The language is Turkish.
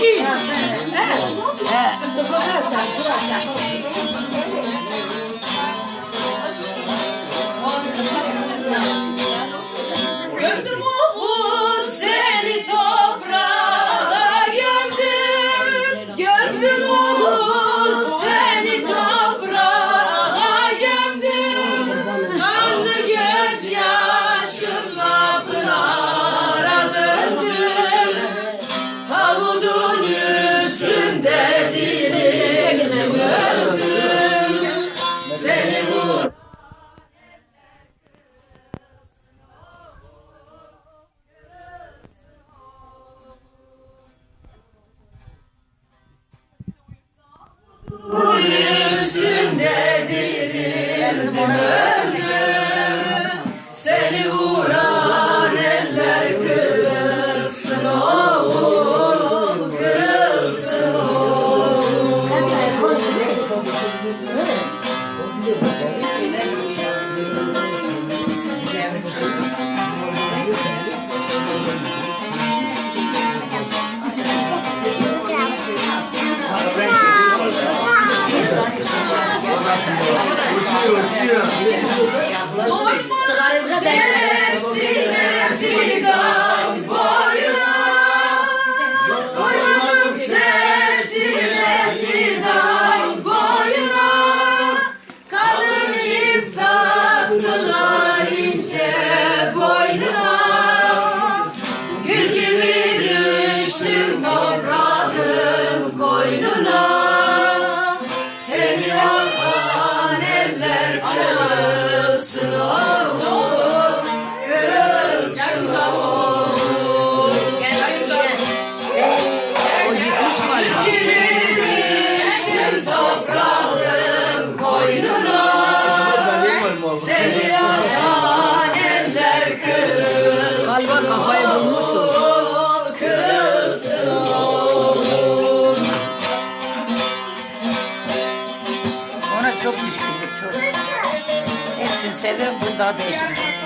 He. He. Gömdüm üstünde dilimi öldüm Seni vur Üstünde dirildim öldüm Sesine fidan boyuna boynuna Gül gibi düştüm toprağın koynuna. Seni alsan eller kırılsın oğlum kafayı bulmuş o. oğlum Kırılsın oğlum Ona çok düşkündür çok. Hepsini seviyorum. Bunu daha değişmiyor.